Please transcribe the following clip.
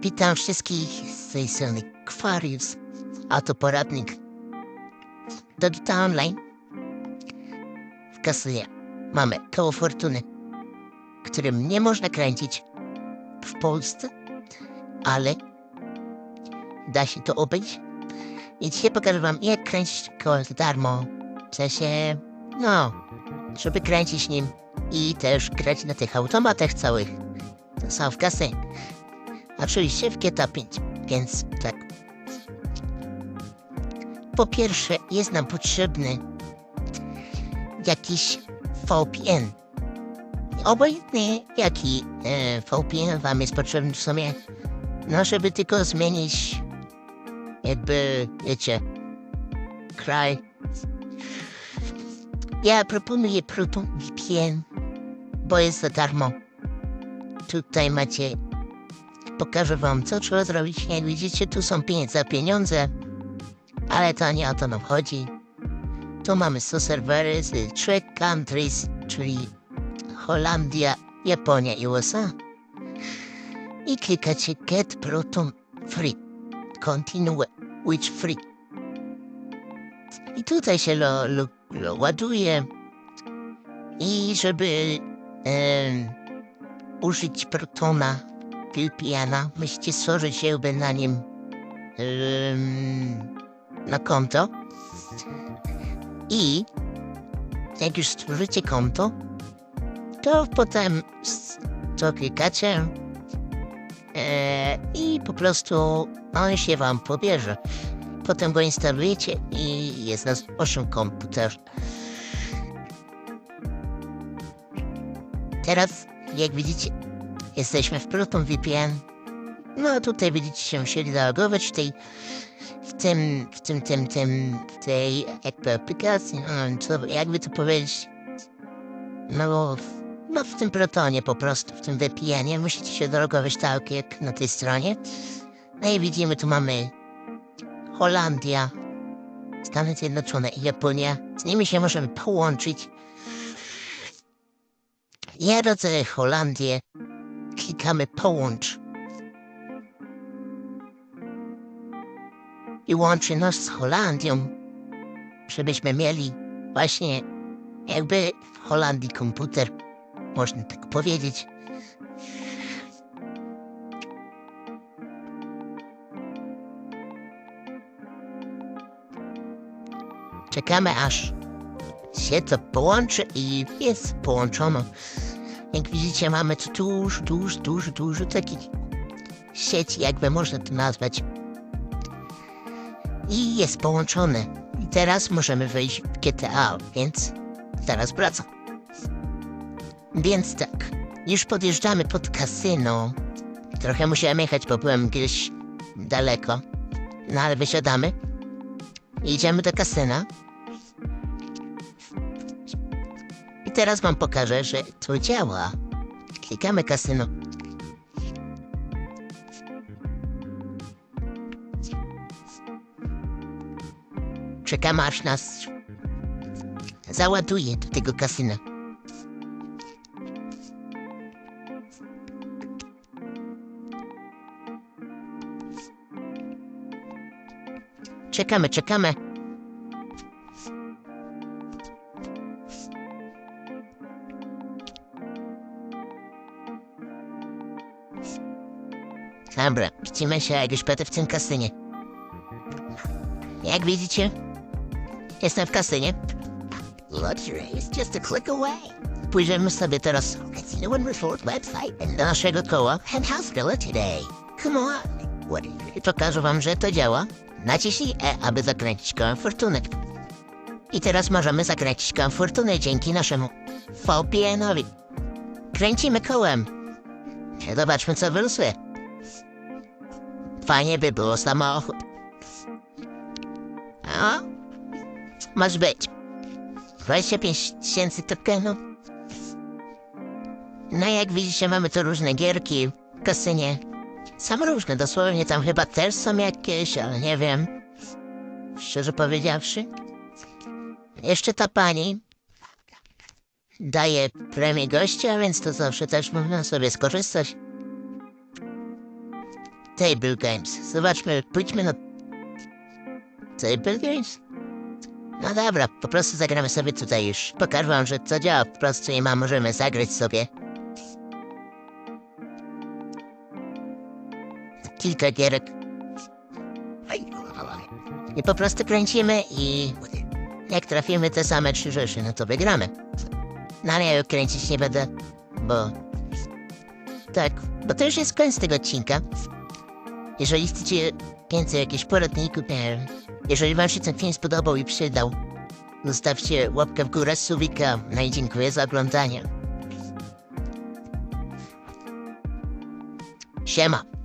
Witam wszystkich z tej strony Kwarius, a to poradnik do Gita Online. W kasynie mamy koło fortuny, którym nie można kręcić w Polsce, ale da się to obejść. I dzisiaj pokażę wam, jak kręcić koło za darmo. W sensie, no, żeby kręcić nim i też grać na tych automatach całych. To są w kasynie. Oczywiście w GTA 5, więc tak. Po pierwsze, jest nam potrzebny jakiś VPN. Obojętnie jaki e, VPN wam jest potrzebny w sumie, no żeby tylko zmienić jakby, wiecie, kraj. Ja proponuję Proton VPN, bo jest za darmo. Tutaj macie Pokażę wam, co trzeba zrobić. Jak widzicie, tu są pieniądze pieniądze, ale to nie o to nam chodzi. Tu mamy 100 serwery z trzech countries, czyli Holandia, Japonia i USA. I klikacie Get Proton Free. Continue with free. I tutaj się lo, lo, lo ładuje. I żeby em, użyć Protona VPN-a, musicie stworzyć jakby na nim na konto. I jak już stworzycie konto, to potem to klikacie e, i po prostu on się wam pobierze. Potem go instalujecie i jest na waszym komputerze. Teraz, jak widzicie, jesteśmy w Proton VPN. No tutaj widzicie się musieli zalogować w tej, w tym, w tym, tym, tym, w tej jakby aplikacji, no, co, jakby to powiedzieć, no, no w tym Protonie po prostu, w tym VPN-ie musicie się zalogować tak jak na tej stronie. No i widzimy, tu mamy Holandia, Stany Zjednoczone i Japonia. Z nimi się możemy połączyć. Ja rodzę Holandię. Klikamy połącz. I łączy nas z Holandią, żebyśmy mieli właśnie jakby w Holandii komputer, można tak powiedzieć. Czekamy aż się to połączy i jest połączono. Jak widzicie, mamy tu dużo, dużo, dużo, dużo takich sieci, jakby można to nazwać. I jest połączone. I teraz możemy wejść w GTA, więc teraz wracam. Więc tak, już podjeżdżamy pod kasyno. Trochę musiałem jechać, bo byłem gdzieś daleko. No ale wysiadamy. Idziemy do kasyna. Teraz wam pokażę, że to działa. Klikamy kasyno. Czekamy aż nas załaduje do tego kasyna. Czekamy, czekamy. Dobra, widzimy się będę w tym kasynie. Jak widzicie, jestem w kasynie. Luxury is just a click away. Pójdziemy sobie teraz Casino and Resort website do naszego koła and hospital today. Come on. What? Pokażę wam, że to działa. Naciśnij E, aby zakręcić kołem fortuny. I teraz możemy zakręcić kołem fortuny dzięki naszemu VPN-owi. Kręcimy kołem. Zobaczmy, co wylosuje. Fajnie by było samochód. A? Masz być. 25 tysięcy tokenów. No jak widzicie, mamy tu różne gierki w kasynie. Są różne, dosłownie tam chyba też są jakieś, ale nie wiem. Szczerze powiedziawszy. Jeszcze ta pani daje premię gościa, więc to zawsze też można sobie skorzystać. Table Games. Zobaczmy, pójdźmy na... Table Games? No dobra, po prostu zagramy sobie tutaj już. Pokażę wam, że to działa po prostu i ma możemy zagrać sobie. Kilka gierek. I po prostu kręcimy i jak trafimy te same trzy rzeczy, no to wygramy. No ale ja kręcić nie będę, bo... Tak, bo to już jest koniec tego odcinka. Jeżeli chcecie więcej jakichś poradników, e, jeżeli wam się ten film spodobał i przydał, zostawcie łapkę w górę, subika, no i dziękuję za oglądanie. Siema.